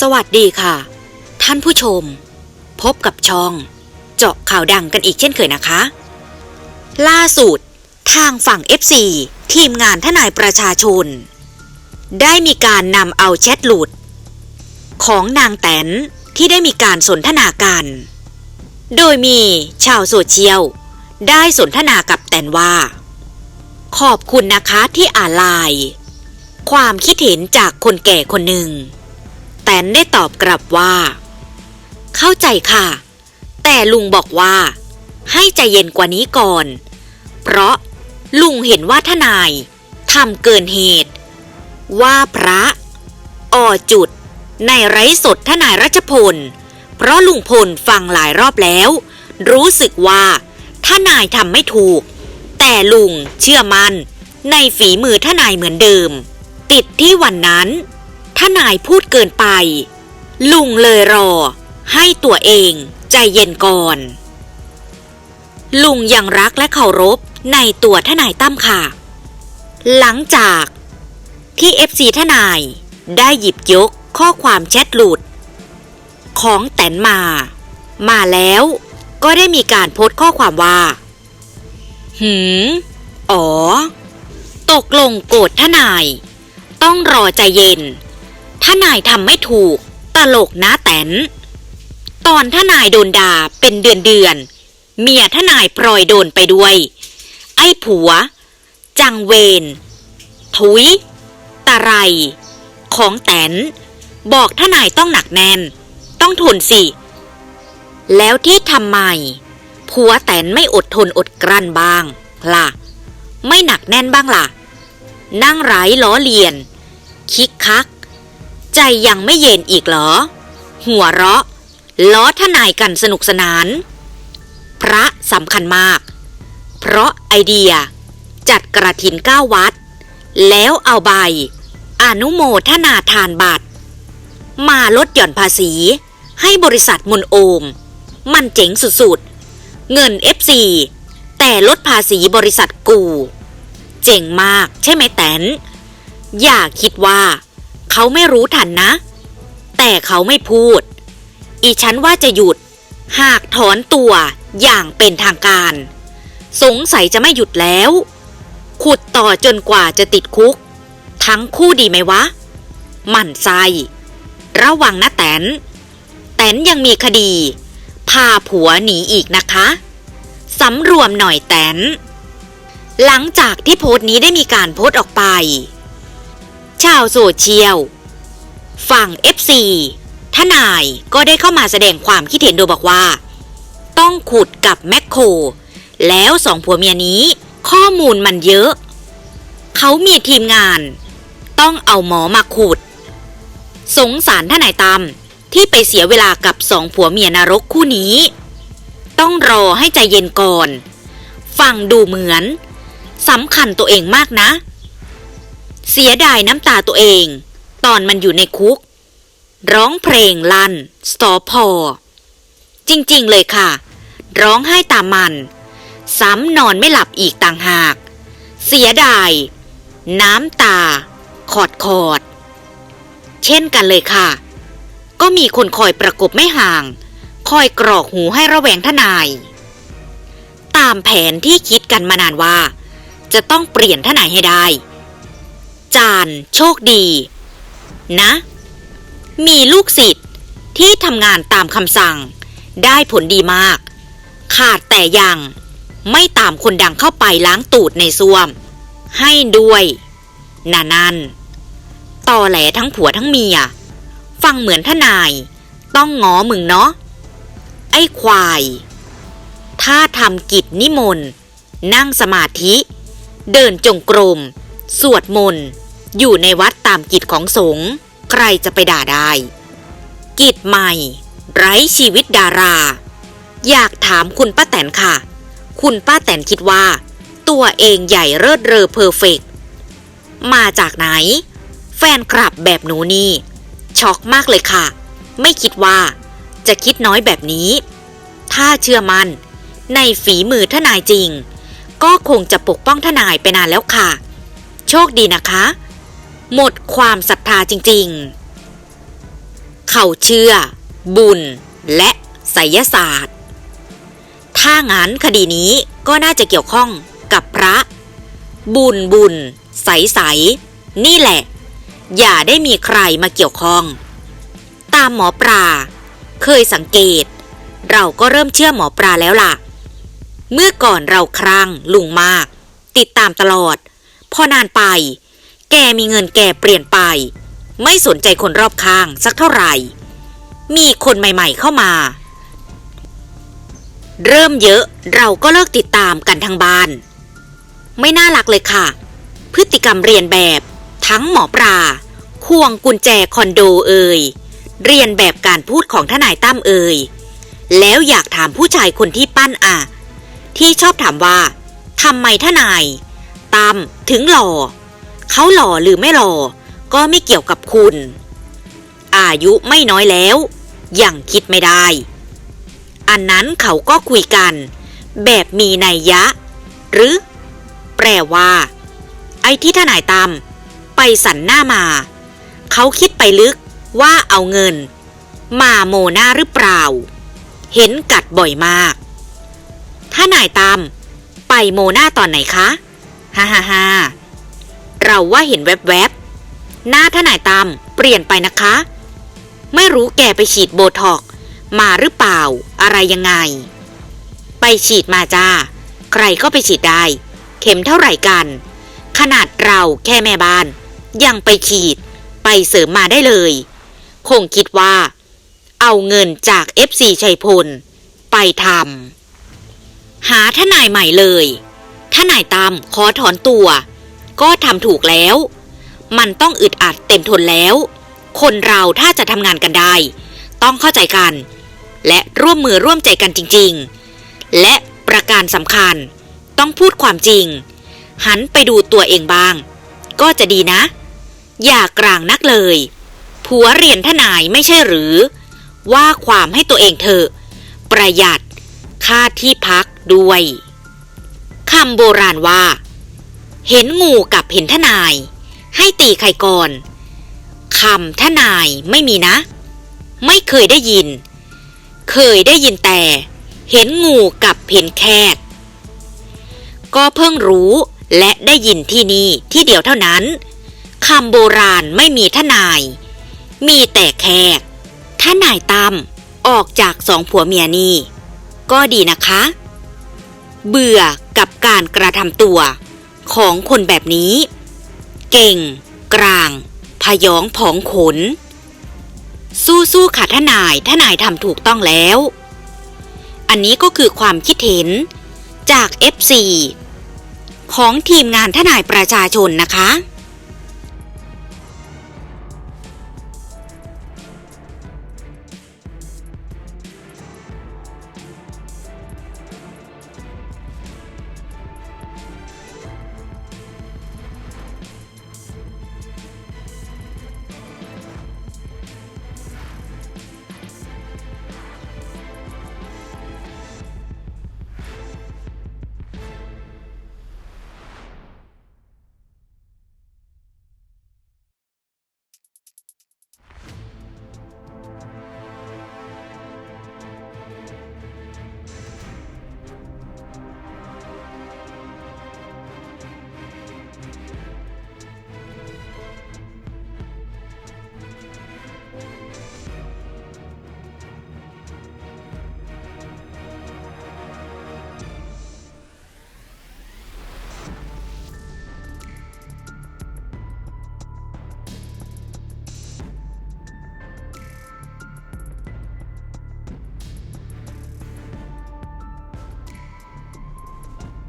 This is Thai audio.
สวัสดีค่ะ ท่านผู้ชม พบกับช่อง เจาะข่าวดังกันอีกเช่นเคยนะคะ ล่าสุด ทางฝั่ง FC ทีมงานทนายประชาชน ได้มีการนำเอาแชทหลุด ของนางแตนที่ได้มีการสนทนากัน โดยมีชาวโซเชียล ได้สนทนากับแตนว่า ขอบคุณนะคะที่อ่านไลน์ความคิดเห็นจากคนแก่คนหนึ่ง นได้ตอบกลับว่า เข้าใจค่ะ แต่ลุงบอกว่า ให้ใจเย็นกว่านี้ก่อน เพราะลุงเห็นว่าทนายทำเกินเหตุ ว่าพระออจุด ในไร้สดทนายรัชพล เพราะลุงพลฟังหลายรอบแล้ว รู้สึกว่าทนายทำไม่ถูก แต่ลุงเชื่อมัน่นในฝีมือทนายเหมือนเดิม ติดที่วันนั้น ทนายพูดเกินไป ลุงเลยรอ ให้ตัวเองใจเย็นก่อน ลุงยังรักและเคารพในตัวทนายตั้มค่ะ หลังจากที่เอฟซีทนายได้หยิบยกข้อความแชทหลุด ของแตนมา มาแล้วก็ได้มีการโพสต์ข้อความว่า หืม อ๋อ ตกลงโกรธทนาย ต้องรอใจเย็น ทนายทำไม่ถูก ตลกนะแตน ตอนทนายโดนด่าเป็นเดือนเดือน เมียทนายพลอยโดนไปด้วย ไอ้ผัว จังเวน ทุย ตะไร ของแตน บอกทนายต้องหนักแน่น ต้องทนสิ แล้วที่ทำไมผัวแตนไม่อดทนอดกลั้นบ้างล่ะ ไม่หนักแน่นบ้างล่ะ นั่งไร้ล้อเลียน คิกคัก ใจยังไม่เย็นอีกเหรอ หัวเราะ ล้อทนายกันสนุกสนาน พระสำคัญมาก เพราะไอเดีย จัดกระถินเก้าวัด แล้วเอาใบ อนุโมทนาทานบัตร มาลดหย่อนภาษี ให้บริษัทมุนโอม มันเจ๋งสุดๆ เงิน FC แต่ลดภาษีบริษัทกู เจ๋งมากใช่ไหมแตนอย่าคิดว่า เขาไม่รู้ทันนะ แต่เขาไม่พูด อีฉันว่าจะหยุด หากถอนตัวอย่างเป็นทางการ สงสัยจะไม่หยุดแล้ว ขุดต่อจนกว่าจะติดคุก ทั้งคู่ดีไหมวะ หมั่นไส้ระวังนะแตน แตนยังมีคดี พาผัวหนีอีกนะคะสำรวมหน่อยแตน หลังจากที่โพสต์นี้ได้มีการโพสต์ออกไป ชาวโซเชียล ฝั่ง FC ทนายก็ได้เข้ามาแสดงความคิดเห็นโดยบอกว่า ต้องขุดกับแมคโคร แล้วสองผัวเมียนี้ ข้อมูลมันเยอะ เขามีทีมงาน ต้องเอาหมอมาขุด สงสารทนายตามที่ไปเสียเวลากับสองผัวเมียนรกคู่นี้ ต้องรอให้ใจเย็นก่อน ฟังดูเหมือนสำคัญตัวเองมากนะ เสียดายน้ำตาตัวเอง ตอนมันอยู่ในคุก ร้องเพลงลันสตอพอ จริงๆเลยค่ะ ร้องไห้ตามมัน ซ้ำนอนไม่หลับอีกต่างหาก เสียดาย น้ำตา ขอดขอด เช่นกันเลยค่ะ ก็มีคนคอยประกบไม่ห่าง คอยกรอกหูให้ระแวงทนาย ตามแผนที่คิดกันมานานว่า จะต้องเปลี่ยนทนายให้ได้ จานโชคดี นะ มีลูกศิษย์ที่ทำงานตามคำสั่ง ได้ผลดีมาก ขาดแต่ยัง ไม่ตามคนดังเข้าไปล้างตูดในซ่วม ให้ด้วยนานันตอแหลทั้งผัวทั้งเมีย ฟังเหมือนทนาย ต้องงอมึงเนาะ ไอ้ควาย ถ้าทำกิจนิมนต์ นั่งสมาธิ เดินจงกรม สวดมนต์ อยู่ในวัดตามกิจของสงฆ์ใครจะไปด่าได้ กิจใหม่ ไร้ชีวิตดารา อยากถามคุณป้าแตนค่ะ คุณป้าแตนคิดว่า ตัวเองใหญ่เลิศเรอเพอร์เฟกต์มาจากไหน แฟนคลับแบบหนูนี่ ช็อกมากเลยค่ะ ไม่คิดว่า จะคิดน้อยแบบนี้ ถ้าเชื่อมันในฝีมือทนายจริง ก็คงจะปกป้องทนายไปนานแล้วค่ะ โชคดีนะคะ หมดความศรัทธาจริงๆ เขาเชื่อ บุญ และไสยศาสตร์ ถ้างั้นคดีนี้ก็น่าจะเกี่ยวข้องกับพระ บุญบุญ ใสใส นี่แหละ อย่าได้มีใครมาเกี่ยวข้อง ตามหมอปลา เคยสังเกต เราก็เริ่มเชื่อหมอปลาแล้วล่ะ เมื่อก่อนเราครั้งลุงมาก ติดตามตลอด พอนานไป แกมีเงินแกเปลี่ยนไป ไม่สนใจคนรอบข้างสักเท่าไหร่ มีคนใหม่ๆเข้ามา เริ่มเยอะเราก็เลิกติดตามกันทางบ้าน ไม่น่ารักเลยค่ะ พฤติกรรมเรียนแบบ ทั้งหมอปลาควงกุญแจคอนโดเอ่ยเรียนแบบการพูดของทนายตั้มเอ่ยแล้วอยากถามผู้ชายคนที่ปั้นอะ ที่ชอบถามว่าทำไมทนายตั้มถึงหล่อ เขาหล่อหรือไม่หล่อ ก็ไม่เกี่ยวกับคุณ อายุไม่น้อยแล้ว ยังคิดไม่ได้ อันนั้นเขาก็คุยกัน แบบมีนัยยะ หรือ แปลว่า ไอ้ที่ทนายตามไปสันหน้ามา เขาคิดไปลึกว่าเอาเงิน มาโมหน้าหรือเปล่า เห็นกัดบ่อยมากถ้านายตาม ไปโมหน้าตอนไหนคะ ฮ่าฮ่าฮ่า เราว่าเห็นแวบๆ หน้าทนายตามเปลี่ยนไปนะคะ ไม่รู้แกไปฉีดโบท็อกมาหรือเปล่า อะไรยังไง ไปฉีดมาจ้า ใครก็ไปฉีดได้ เข็มเท่าไหร่กัน ขนาดเราแค่แม่บ้าน ยังไปฉีด ไปเสริมมาได้เลย คงคิดว่า เอาเงินจาก FC ชัยพล ไปทำหาทนายใหม่เลย ทนายตามขอถอนตัว ก็ทำถูกแล้ว มันต้องอึดอัดเต็มทนแล้ว คนเราถ้าจะทำงานกันได้ ต้องเข้าใจกัน และร่วมมือร่วมใจกันจริง ๆ และประการสำคัญ ต้องพูดความจริง หันไปดูตัวเองบ้าง ก็จะดีนะ อย่ากลางนักเลย ผัวเรียนทนายไม่ใช่หรือ ว่าความให้ตัวเองเถอะ ประหยัดค่าที่พักด้วยคำโบราณว่า เห็นงูกับเห็นทนาย ให้ตีใครก่อนคำทนายไม่มีนะ ไม่เคยได้ยิน เคยได้ยินแต่ เห็นงูกับเห็นแขกก็เพิ่งรู้และได้ยินที่นี่ที่เดียวเท่านั้นคำโบราณไม่มีทนาย มีแต่แขกทนายตามออกจากสองผัวเมียนี่ก็ดีนะคะ เบื่อกับการกระทำตัว ของคนแบบนี้ เก่ง กลาง พยองผองขน สู้สู้ๆค่ะทนายทนายทำถูกต้องแล้ว อันนี้ก็คือความคิดเห็นจาก FC ของทีมงานทนายประชาชนนะคะ